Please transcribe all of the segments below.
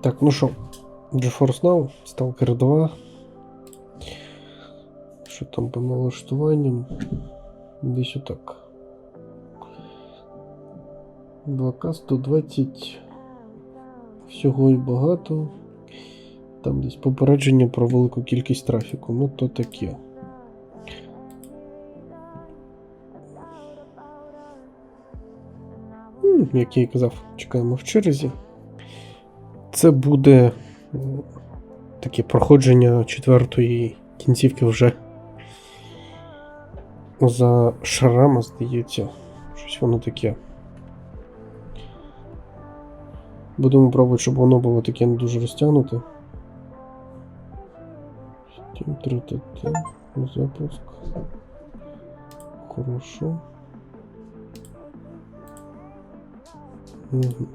Так, ну що, GeForce Now, Stalker 2. Що там по налаштуванням? Десь отак. 2К 120. Всього і багато. Там десь попередження про велику кількість трафіку. Ну то таке. Як я і казав, чекаємо в черзі. Це буде таке проходження четвертої кінцівки вже за шрама, здається. Щось воно таке. Будемо пробувати, щоб воно було таке не дуже розтягнуте. Steam 3TT. Запуск. Хорошо. Угу.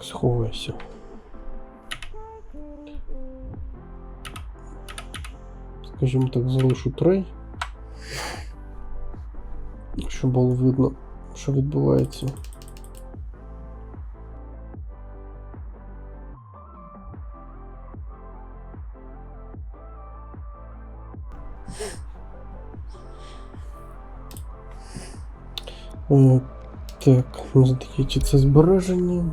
Сховайся. Скажімо так, залишу трей. Щоб було видно, що відбувається. Е, Так, здається, це збереження.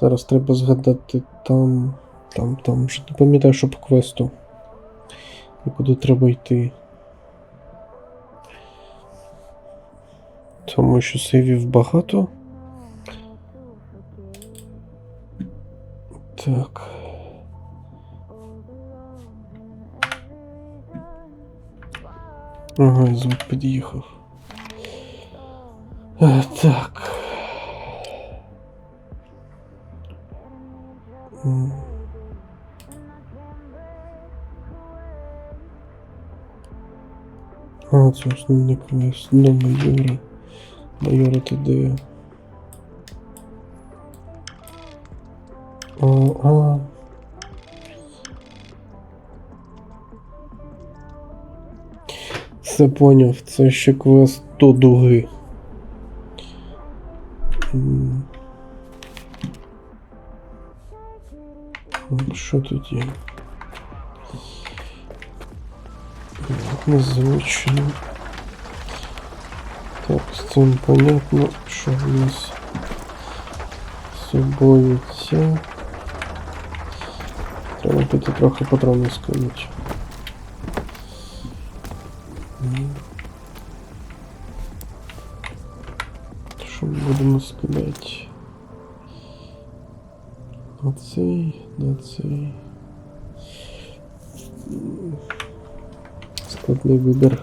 Зараз треба згадати там. Там, там. Вже не пам'ятаю, що по квесту. І куди треба йти. Тому що сейвів багато. Так. Ага, звук під'їхав. Е, Так. М. А, це основний квест. Ну, майора. Майора ти де? А. Все поняв, це ще квест до дуги. Що тут є? Незвично. Так, з цим понятно, що в нас з собою це. Треба піти трохи патрони скинути. Що ми будемо скидати? На цей, на цей. Складний вибір.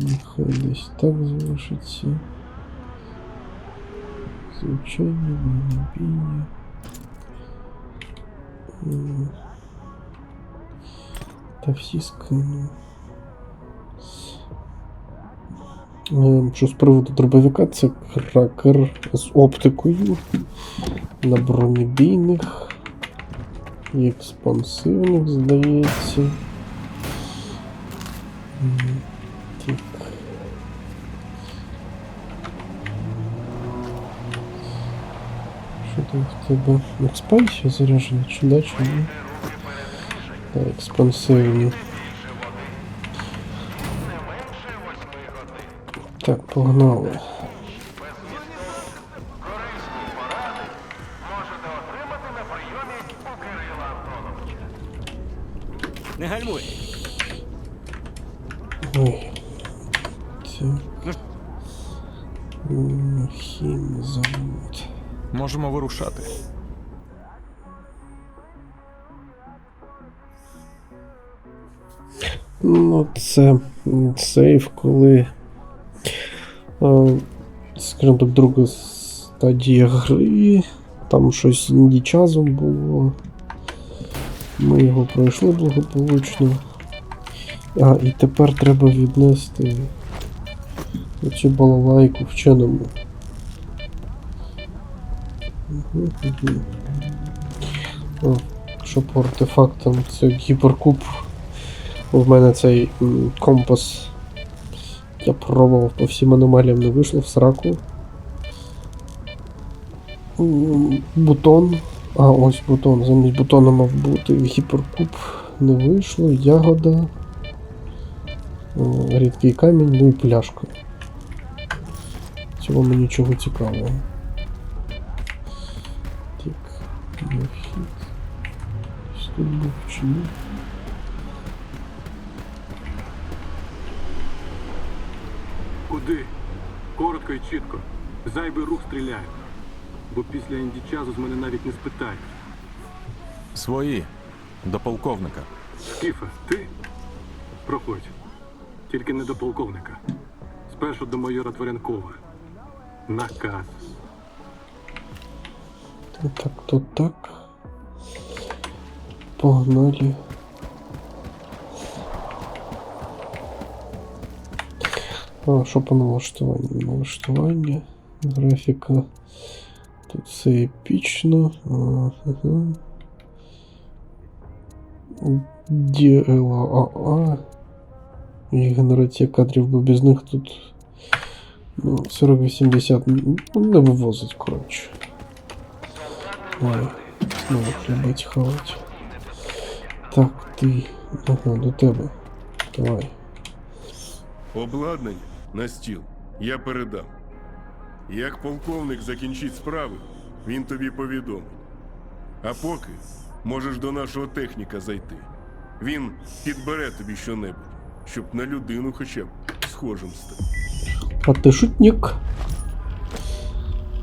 Нехай десь так залишиться. Звичайно, вогнебійня. М. Та всі скину. Е, Що з приводу дробовика, це кракер з оптикою на бронебійних і експансивних, здається. Що там в тебе? Експансія заряджена, чи да, чи ні? Так, експансивні. Так, погнали. Не гальмуй. Ой. Це... М, Хімзавод. Можемо вирушати. Ну, це сейф, коли Е, Скажімо так, друга стадія гри. Там щось інді часом було. Ми його пройшли благополучно. А, і тепер треба віднести цю балалайку вченому. О, Що по артефактам, це гіперкуб. У мене цей компас. Я пробував по всім аномаліям, не вийшло в сраку. Бутон. А, ось бутон. Замість бутона мав бути гіперкуб. Не вийшло. Ягода. Рідкий камінь, ну і пляшка. В цілому нічого цікавого. Був чи ні? Куди? Коротко і чітко. Зайвий рух стріляю. Бо після індічазу з мене навіть не спитають. Свої. До полковника. Скіфе, ти? Проходь. Тільки не до полковника. Спершу до майора Творянкова. Наказ. То так, то так. Погнали. А, що по налаштуванню? Налаштування, графіка. Тут все епічно. Ага. DLAA. І генерація кадрів, бо без них тут ну, 4080 ну, не вивозить, коротше. Ой, знову хлібать хавать. Так, ти. Ага, до тебе. Давай. Обладнання на стіл я передам. Як полковник закінчить справи, він тобі повідомить. А поки можеш до нашого техніка зайти. Він підбере тобі щонебудь, щоб на людину хоча б схожим стати. А ти шутник.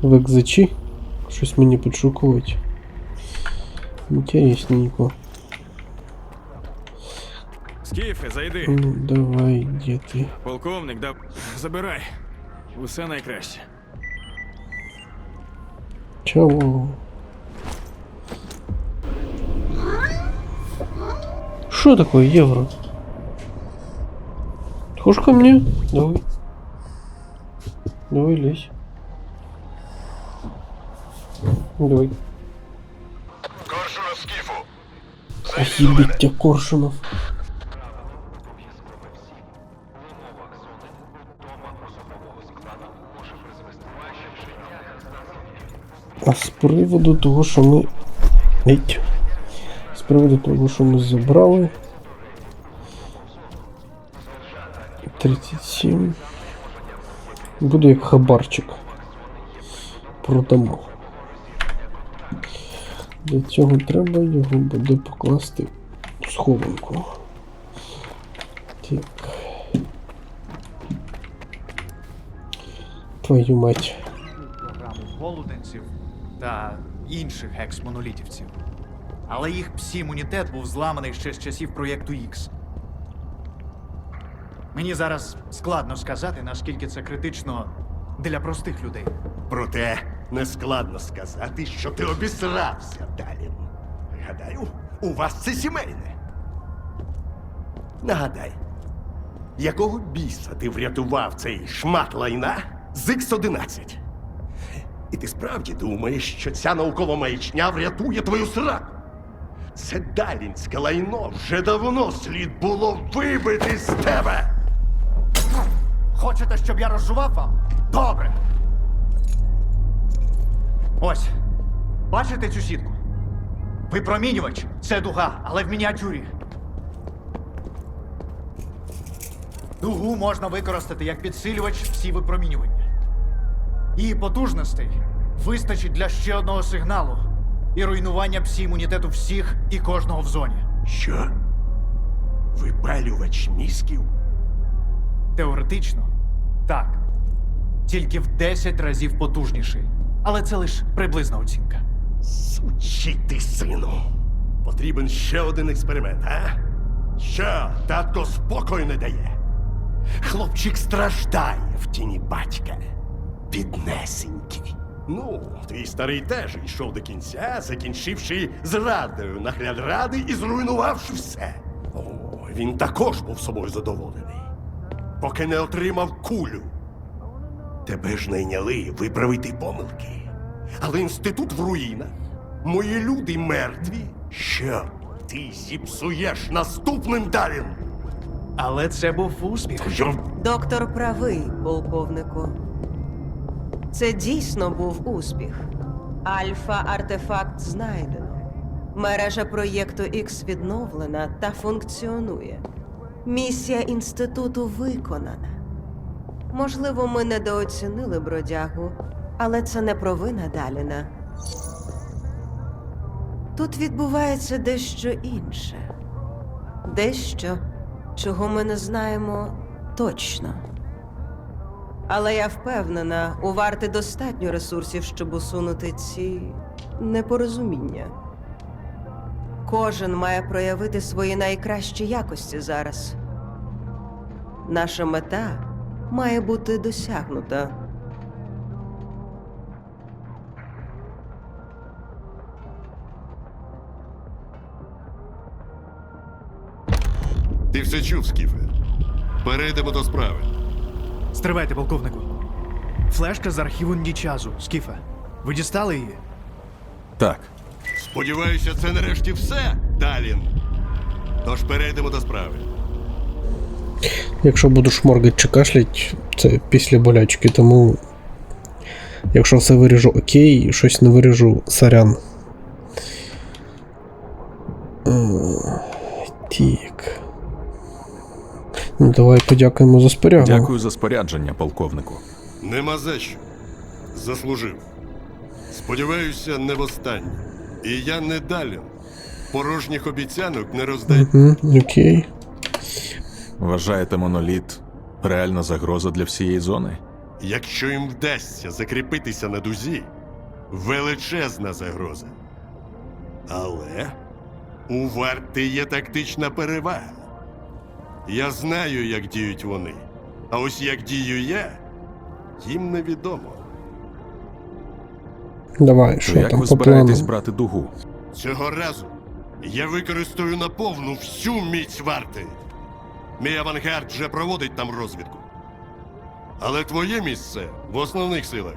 В екзачі. Щось мені підшукувати. Інтересненько. Скіфе, зайди. Ну, давай, де ти? Полковник, да забирай. Усе найкраще. Чого? Что такое евро? Хочешь ко мне? Давай. Давай лезь. Давай. Коршуна скіфу! Охибить тебя, Коршунов. А з приводу того, що ми. Геть. З приводу того, що ми забрали. 37. Буде як хабарчик. Продамо. Для цього треба його буде покласти в схованку. Так. Твою мать. програму голуденців та інших екс-монолітівців. Але їх псі-імунітет був зламаний ще з часів проєкту X. Мені зараз складно сказати, наскільки це критично для простих людей. Проте нескладно сказати, що ти обісрався далі. Гадаю, у вас це сімейне. Нагадай, якого біса ти врятував цей шмат лайна з X-11? І ти справді думаєш, що ця наукова маячня врятує твою сраку? Це далінське лайно вже давно слід було вибити з тебе! Хочете, щоб я розжував вам? Добре. Ось. Бачите цю сітку? Випромінювач це дуга, але в мініатюрі. Дугу можна використати як підсилювач всі випромінювання. Її потужностей вистачить для ще одного сигналу і руйнування псі-імунітету всіх і кожного в зоні. Що? Випалювач мізків? Теоретично, так. Тільки в 10 разів потужніший. Але це лише приблизна оцінка. Сучий ти сину. Потрібен ще один експеримент, а? Що, татко спокою не дає? Хлопчик страждає в тіні батька. Біднесенький. Ну, твій старий теж йшов до кінця, закінчивши зрадою нагляд ради і зруйнувавши все. О, він також був собою задоволений, поки не отримав кулю. Тебе ж найняли виправити помилки. Але інститут в руїнах. Мої люди мертві. Що ти зіпсуєш наступним Далін? Але це був успіх. Що? Доктор правий, полковнику. Це дійсно був успіх. Альфа-артефакт знайдено. Мережа проєкту X відновлена та функціонує. Місія інституту виконана. Можливо, ми недооцінили бродягу, але це не провина Даліна. Тут відбувається дещо інше. Дещо, чого ми не знаємо точно. Але я впевнена, у варти достатньо ресурсів, щоб усунути ці непорозуміння. Кожен має проявити свої найкращі якості зараз. Наша мета має бути досягнута. Все чув, Скіфе. Перейдемо до справи. Стривайте, полковнику. Флешка з архіву Нічазу, Скіфе. Ви дістали її? Так. Сподіваюся, це нарешті все, Далін. Тож перейдемо до справи. Якщо буду шморгать чи кашлять, це після болячки, тому якщо все виріжу окей, щось не виріжу, сорян. Давай подякуємо за спорягу. Дякую за спорядження, полковнику. Нема за що. Заслужив. Сподіваюся, не востаннє. І я не Далін. Порожніх обіцянок не роздаю. Угу, окей. Вважаєте моноліт реальна загроза для всієї зони? Якщо їм вдасться закріпитися на дузі, величезна загроза. Але у варти є тактична перевага. Я знаю, як діють вони. А ось як дію я, їм невідомо. Давай, То що як там ви по збираєтесь плану? брати дугу? Цього разу я використаю наповну всю міць варти. Мій авангард вже проводить там розвідку. Але твоє місце в основних силах.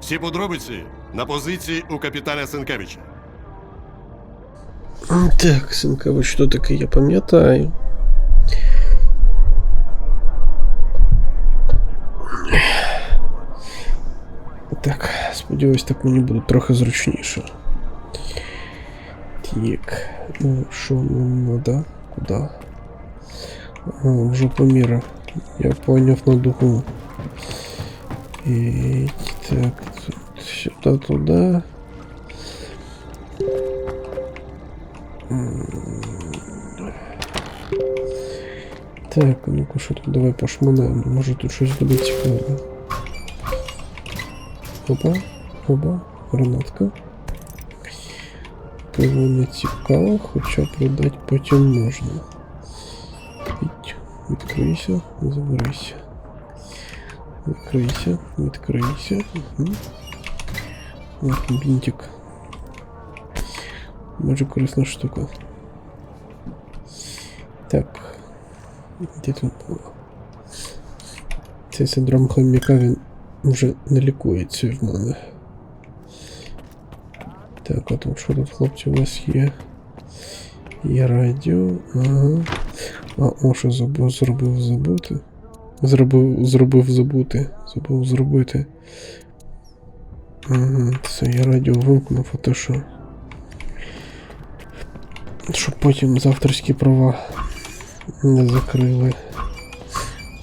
Всі подробиці на позиції у капітана Сенкевича. Так, Сінкевич, що таке, я пам'ятаю. Так, сподіваюсь, так мені буде трохи зручніше. Так, ну, що нам надо? Куда? А, в жопу мира. Я поняв на духу. І, так, тут, сюди, туди. Так, а ну-ка, що тут давай пошманаємо. Може тут щось буде цікаве. Опа, опа, гранатка. Пиво не цікаво, хоча продати потім можна. Піть, відкрийся, заберися. Відкрийся, відкрийся. Угу. От, бінтик. Може корисна штука. Так. Де тут було? Цей синдром хомяка він вже не лікується в мене. Так, а тут що тут, хлопці, у вас є? Є радіо, ага. А, о, забув, зробив забути. Зробив, зробив забути. Забув зробити. Ага, це я радіо вимкнув, а то що? Щоб потім з авторські права не закрили.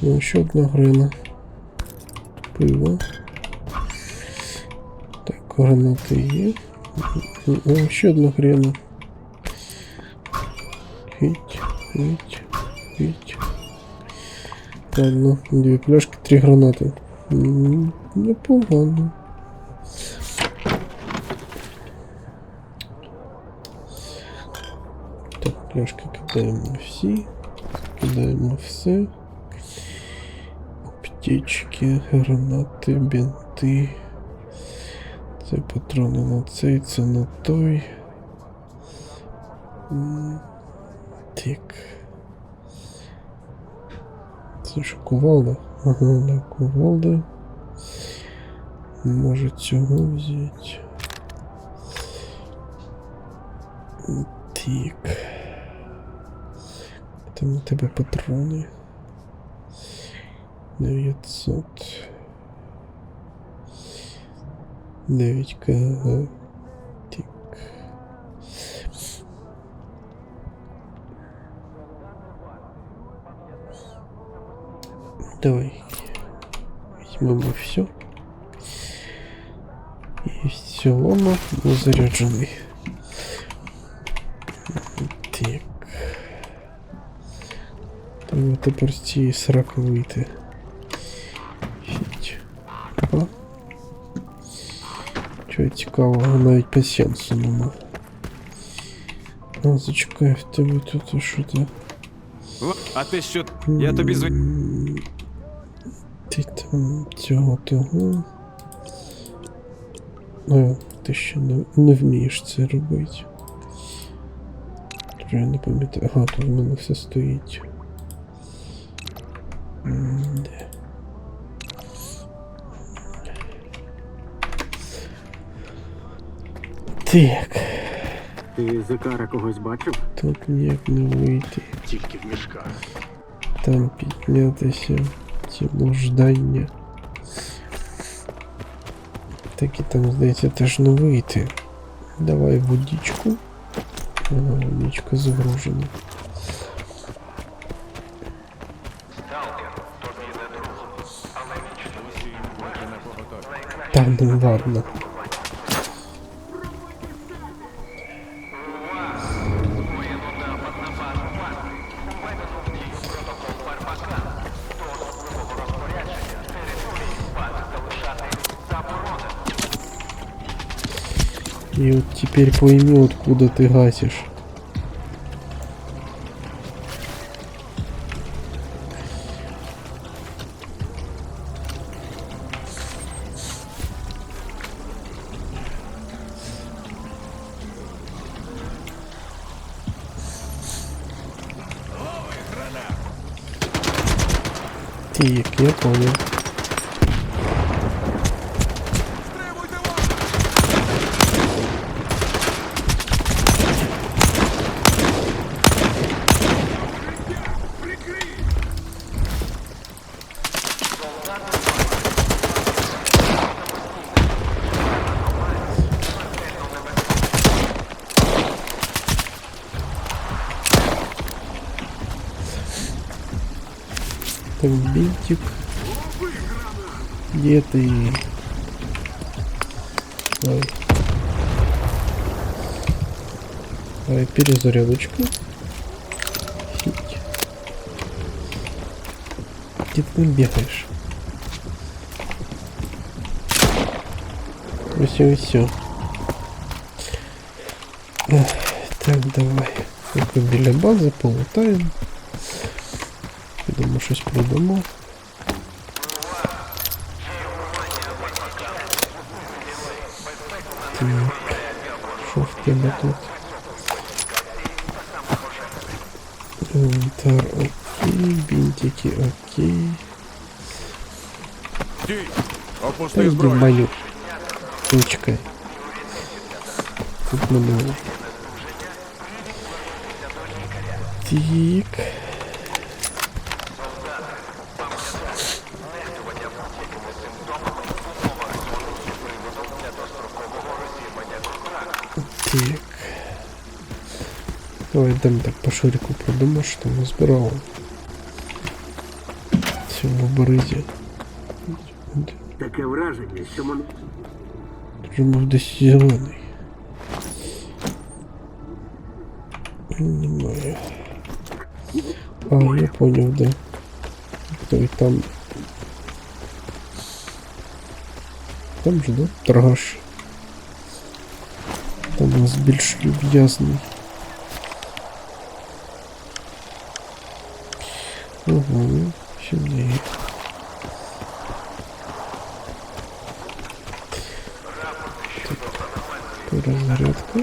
Ну, ще одна грина. Пиво. Так, гранати є. О, ще одна грина. Хить, хить, хить. Ладно, дві пляшки, три гранати. М, Непогано. Так, пляшки кидаємо всі. Кидаємо все. Аптечки, гранати, бінти. Це патрони на цей, це на той. М, Так. Це ж кувалда? Ага, да, кувалда. Може цього взяти. Так. Там у тебе патрони. 900. 9 кг. Так. Давай. Возьмем все. І в цілому заряджений. Так. Треба тепер з цієї сраки цікавого, навіть пасіянсу нема. А, зачекай, в тебе тут що то. А ти що? Я тобі зв... М, Ти там цього того. А, ти ще не, не вмієш це робити. Я не пам'ятаю. Ага, тут в мене все стоїть. М, Де? Так, Ти Зекара когось бачив? тут ніяк не вийти. Тільки в мішках. Там піднятися. Ці блуждання. Так і там, здається, теж не вийти. Давай водичку. Ага, водичка загружена. Та ну ладно. И вот теперь пойми, откуда ты гасишь. бинтик. Где ты? Давай. Давай, перезарядочку. Фить. Где ты там бегаешь? Все, все. Так, давай. Поки біля бази полутаємо. Підемо щось продамо. Тебе тут? Інвентар окей, бінтики окей. Стій! Та Опусти йди зброю! баю. Ну, чекай. Тут мене. вже. Так. Так. Давай йдемо так по ширику продумаємо, що там назбирало. В цьому березі. Таке враження, що мен... Вже був десь зелений. Немає. А, я понял, де. Той там. Там же, да? Торгаш. Там у нас більш люб'язний. Угу, сюди. перезарядка.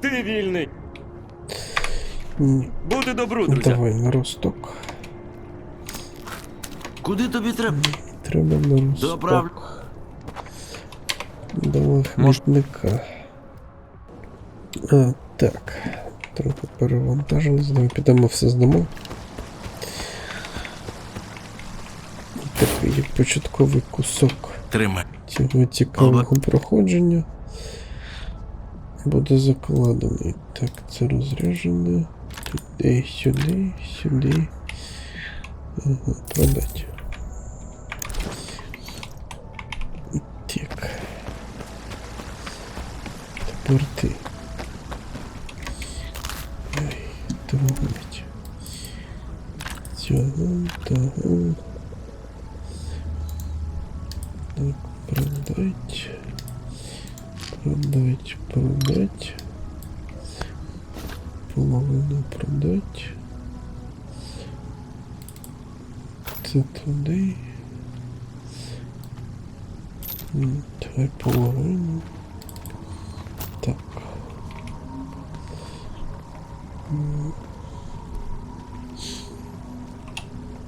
Ти вільний. Ні, Бути добру, друзі. давай на росток. Куди тобі треба? Треба на Добра- росток. До хмітника. А, так. Трохи перевантажились. Давай підемо все здамо. Такий початковий кусок Тримай. цього цікавого проходження буде закладений. Так, це розряджене. Туди, сюди, сюди. Ага, продать. Так. Тепер. Ой, трогать. Цього, того. Так, продать. Продать, продать. Половину продать. Це туди. Давай половину.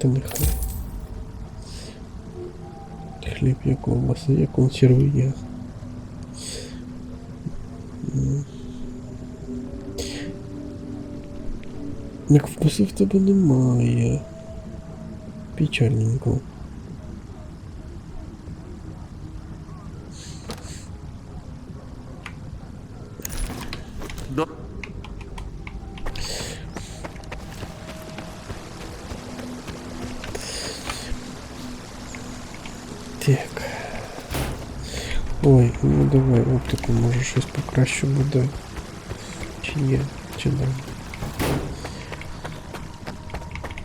Нехай. Хліб є ковбаса, є консерви є. Як в тебе немає. Печальненько. може щось покраще буде. Чи ні, чи не.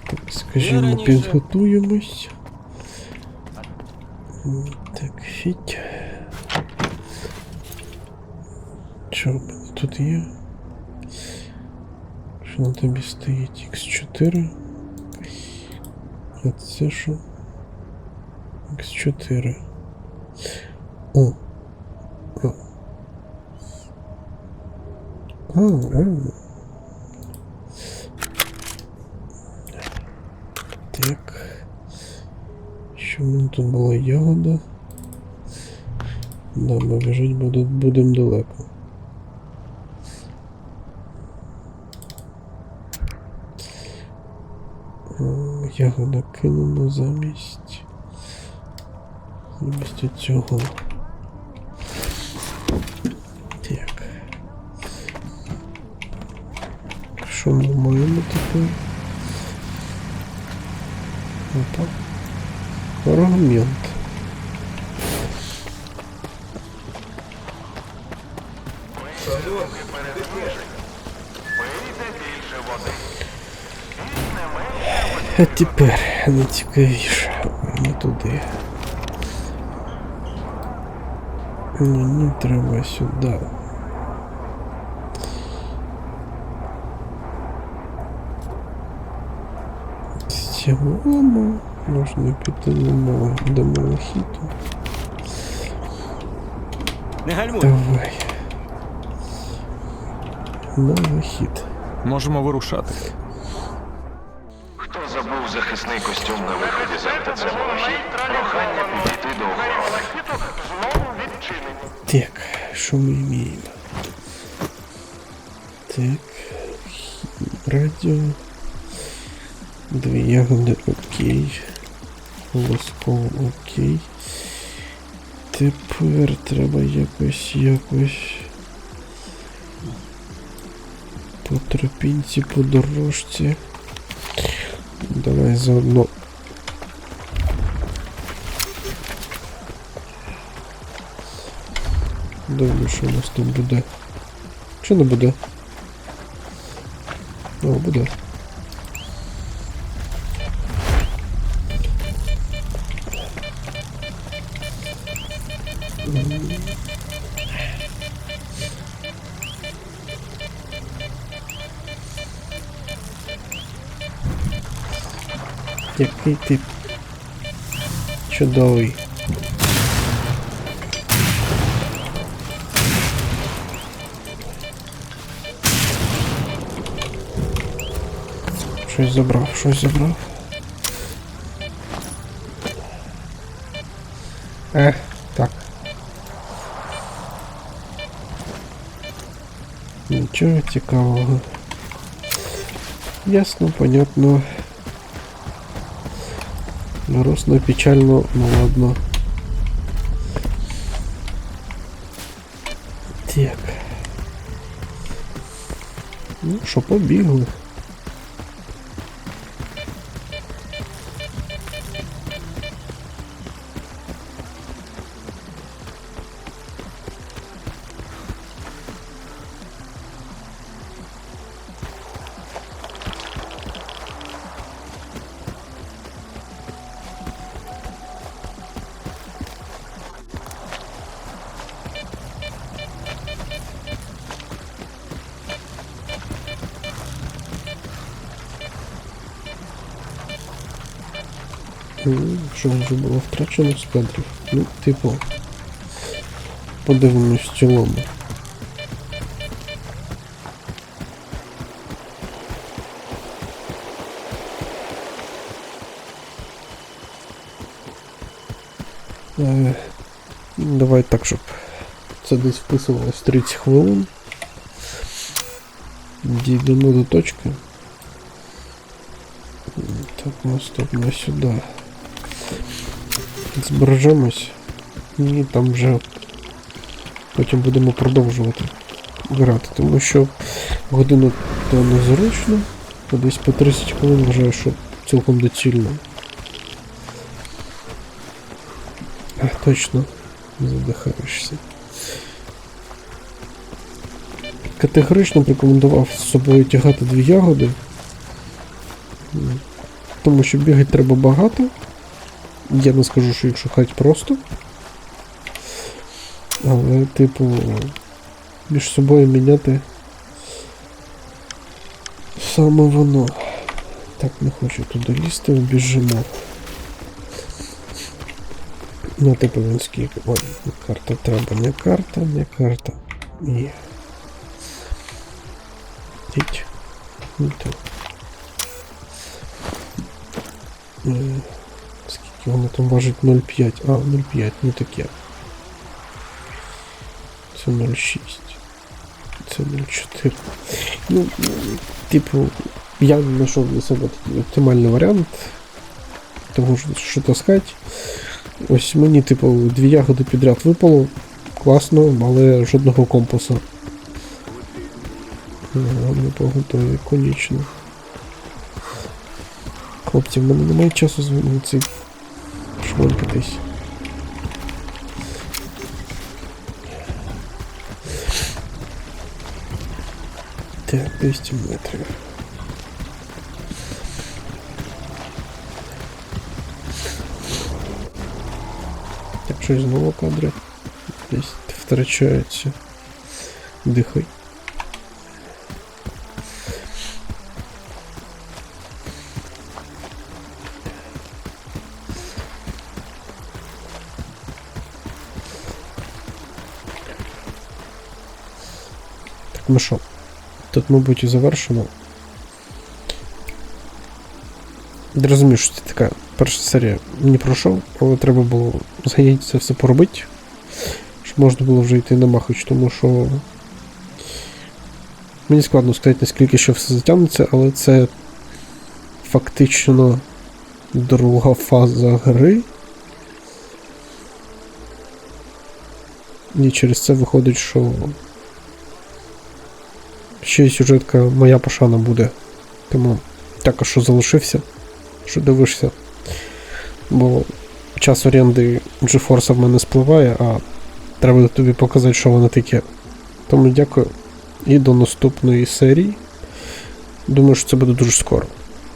Так, скажімо, раніше- підготуємось. М, Так, фіть. Що в мене тут є? Що на тобі стоїть? X4. А це що? X4. О. О. Так. Що в мене тут була ягода? Да, ми біжить будемо далеко. Ягода кинула замість. Замість цього. Що ми маємо тепер? Опа. Фрагмент. А тепер найцікавіше. Ой, Не туди. Мені треба сюди. Цілому можна піти до мого до малахіту. Не гальмуй. Давай. Малахіт. Можемо вирушати. Хто забув захисний костюм на виході з МТЦ Малахіт, прохання підійти до охорони. Так, що ми маємо? Так. Радіо. Дві ягоди окей. Волосково окей. Тепер треба якось якось. По тропінці, по дорожці. Давай заодно. Дивлюсь, що у нас там буде. Чи не буде? О, буде. Який ти чудовий. Щось забрав, щось забрав. Е, так. Нічого цікавого. Ясно, понятно. Грустно, печально, ну ладно. Так. Ну що, побігли. Що вже було втрачено з кадрів? Ну, типу. Подивимось в цілому. Е, давай так, щоб це десь вписувалось 30 хвилин. Дійдемо до точки. Так, наступно сюди. Збережемось. І там вже потім будемо продовжувати грати. Тому що годину то незручно, а десь по 30 хвилин вважаю, що цілком доцільно. Точно, задихаєшся. Категорично рекомендував з собою тягати дві ягоди. Тому що бігати треба багато. Я не скажу, що їх шукати просто. Але, типу, між собою міняти саме воно. Так, не хочу туди лізти, біжимо. Ну, типу, він скільки. Ой, карта треба, не карта, не карта. Ні. Діть. Не то. Скільки там важить 0,5. А, 0,5, не таке. Це 0,6. Це 0,4. Ну, типу, я знайшов для себе такий оптимальний варіант. Того що, таскати. Ось мені, типу, дві ягоди підряд випало. Класно, але жодного компаса. Не поготові, конічно. Хлопці, в мене немає часу з цей швонкатись. Так, 200 метрів. Так, щось знову кадри. Десь втрачаються. Дихай. Ну що? Тут, мабуть, і завершено. Я розумію, що це така перша серія не пройшов, але треба було зганяти це все поробити. Щоб можна було вже йти на махач, тому що. Мені складно сказати, наскільки ще все затягнеться, але це фактично друга фаза гри. І через це виходить, що ще й сюжетка моя пошана буде. Тому також що залишився, що дивишся. Бо час оренди GeForce в мене спливає, а треба тобі показати, що воно таке. Тому дякую. І до наступної серії. Думаю, що це буде дуже скоро.